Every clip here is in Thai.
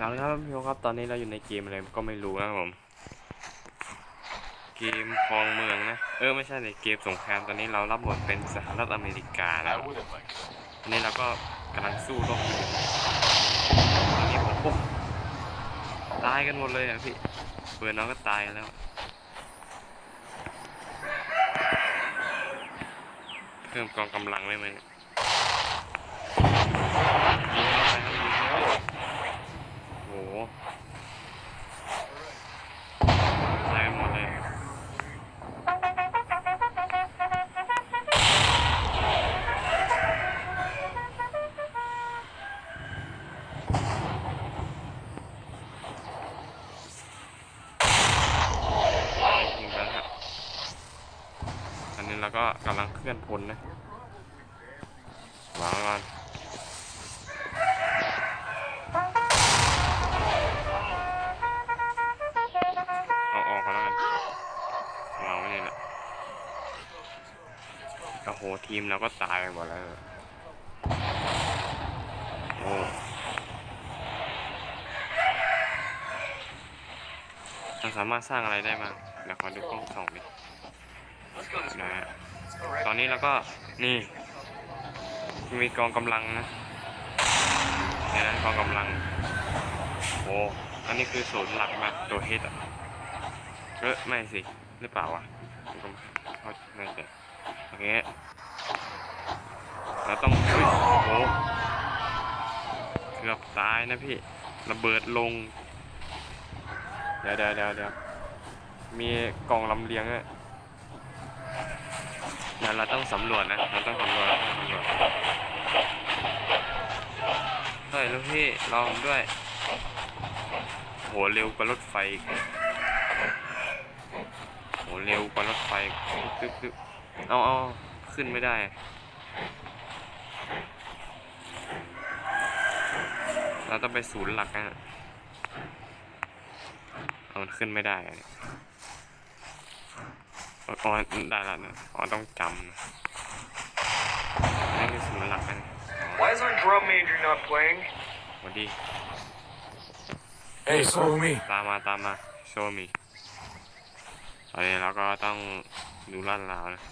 เอาละครับพี่ครับตอนนี้เราอยู่ในเกมอะไรก็ไม่รู้นะครับผม เกมครองเมืองนะ เออไม่ใช่ในเกมสงครามตอนนี้เรารับบทเป็นสหรัฐอเมริกาแล้ว I wouldn't like to. ตอนนี้เราก็กำลังสู้รบอยู่ตอนนี้ผมปุ๊บตายกันหมดเลยอะพี่เพื่อนน้องก็ตายกันแล้วเพิ่มกองกำลังได้ไหมเนี่ย ก็กำลังเคลื่อนพลนะวางก่อนเอาออกก่อนแล้วกันวางไว้นี่แหละโอ้โหทีมเราก็ตายไปหมดแล้วโอ้เราสามารถสร้างอะไรได้บ้างเดี๋ยวขอดูกล้องส่องดิดนะ อนนี้เราก็นี่ มีกองกำลังนะเนี่ยนะกองกำลังโอ้อันนี้คือศูนย์หลักมาตัวเฮดอะเออไม่สิหรือเปล่าวะเขาไม่ใช่โอเคเราต้องเฮ้โอ้โหเกือบตายนะพี่ระเบิดลง เดี๋ยวเดี๋ยวเดี๋ยวเดี๋ยวมีกล่องลำเลียงอะ เดี๋ยวเราต้องสำรวจนะ เราต้องสำรวจต้องสำรวจเฮ้ยลูกพี่รอผมด้วยโหเร็วกว่ารถไฟโหเร็วกว่ารถไฟตึ๊บตึ๊บเอาเอาขึ้นไม่ได้เราต้องไปศูนย์หลักนะเอามันขึ้นไม่ได้ อะเนี่ยอ๋อได้แล้วนะอ๋อต้องจำนะนี่คือศูนย์หลักนะ Why is our drum major not playing? สวัสดี Hey, follow me. ตามมาตามมา โชว์มีตอนนี้เราก็ต้องดูลาดราวนะ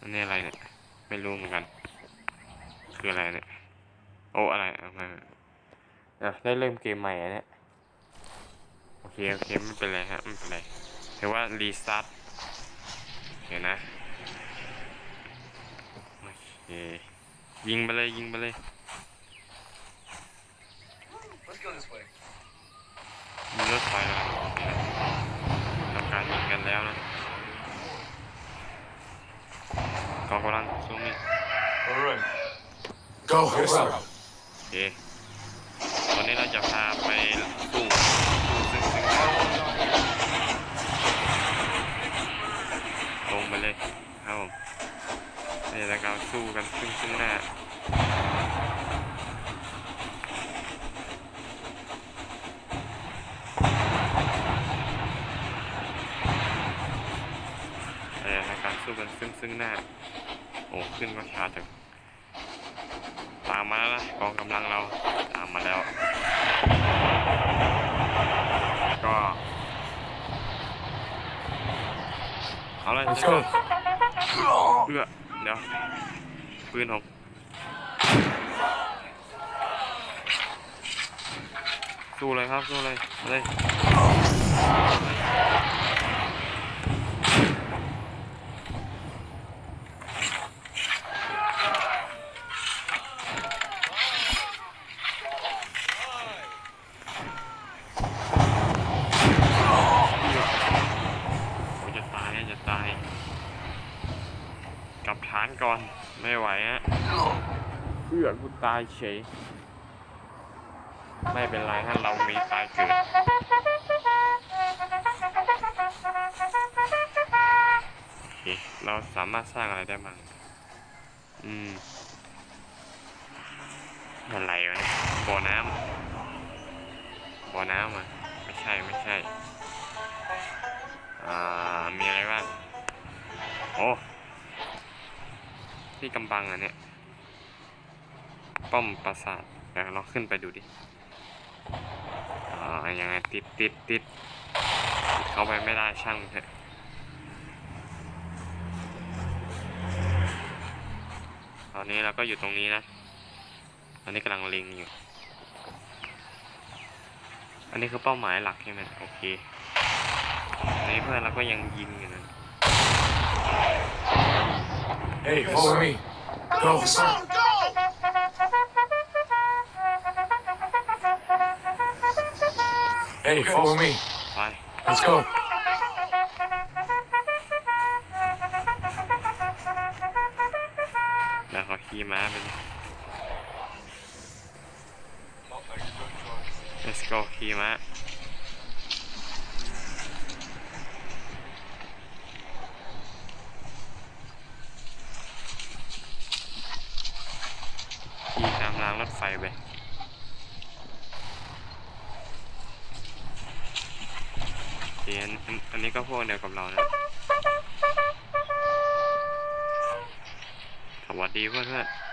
อันนี้อะไรเนี่ย ไม่รู้เหมือนกัน คืออะไรเนี่ย โอ้อะไรเอามาเดี๋ยวได้เริ่มเกมใหม่อันเนี่ย โอเค โอเค ไม่เป็นไรฮะไม่เป็นไร ถือว่ารีสตาร์ทเห็นนะโอเคยิงไปเลยยิงไปเลย Let's go this way. มีรถไฟแล้วทำการยิงกันแล้วนะกองกำลังซูมนี่ All right. Go this สู้กันซึ่งซึ่งหน้าแต่ในการสู้กันซึ่งซึ่งหน้า โอ้ขึ้นก็ช้าจังตามมาแล้วนะกองกำลังเราตามมาแล้ว ก็เอาเลย Let's เพื่อ go. เพื่อเดี๋ยว ปืนผมสู้เลยครับสู้เลยเลย กลับฐานก่อนไม่ไหวฮะเพื่อกูตายเฉยไม่เป็นไรฮะเรามีตายเกิดโอเคเราสามารถสร้างอะไรได้บ้างอืมอะไรวะบ่อน้ำบ่อน้ำอะไม่ใช่ไม่ใช่อ่ามีอะไรบ้างโอ้ ที่กำบังอันเนี้ยป้อมปราสาทเดี๋ยวเราขึ้นไปดูดิอ๋อยังไงติดติดติดเข้าไปไม่ได้ช่างเถอะตอนนี้เราก็อยู่ตรงนี้นะตอนนี้กำลังล็งอยู่ อันนี้คือเป้าหมายหลักใช่ไหมโอเค อันนี้เพื่อนเราก็ยังยิงอยู่นะ Hey, follow me. Go. Hey, follow me. ไป Let's go. แล้วเขาขี่ม้าไปเลย let's go ขี่ม้าขี่ตามรางรถ ไปเคอันอันอันนี้ก็พวกเดียวกับเรานะ สวัสดีเพื่อนเ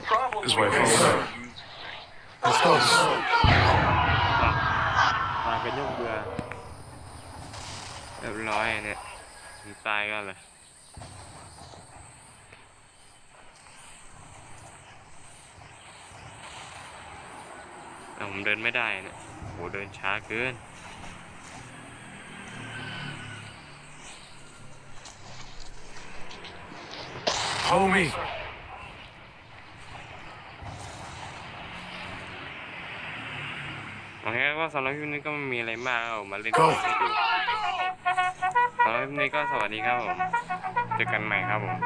This way, follow me. Let's go. มาเป็นยกเรือเรียบร้อยเนี่ยถึงตายก็เลยแต่ผมเดินไม่ได้เนี่ยโหเดินช้าเกิน Follow me. โอเคก็ สำหรับคลิปนี้ก็ไม่มีอะไรมากเอามาเล่น Go ให้ดูสำหรับคลิปนี้ก็สวัสดีครับผมเจอกันใหม่ครับผม